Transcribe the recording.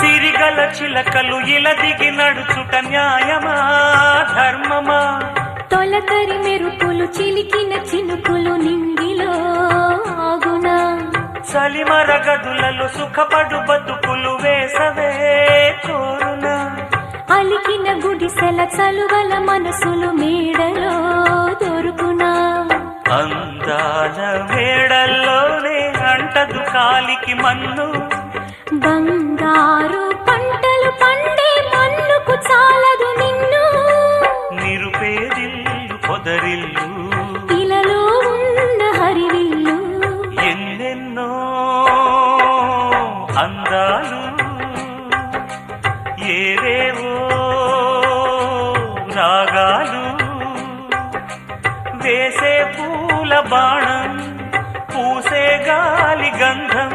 సిరిగల చిలకలు ఇలా దిగి నడుచుట న్యాయమా ధర్మమా? తొలకరి మెరుపులు చిలికిన చినుకులు నింగిలో ఆగునా? చలిమర గదులలో సుఖపడు బతుకులు వేసవే కోరునా? అలికిన గుడిసెల చలువల మనసులు మేడలో దొరుకునా? అందాల మేడల్లోనే అంటదు కాలికి మన్ను. బంగారు పొదరిల్లు ఇలలో ఉన్న హరివిల్లు ఎన్నెన్నో అందాలు. ఏవేవో రాగాలు వేసే పూల బాణం పూసే గాలి గంధం.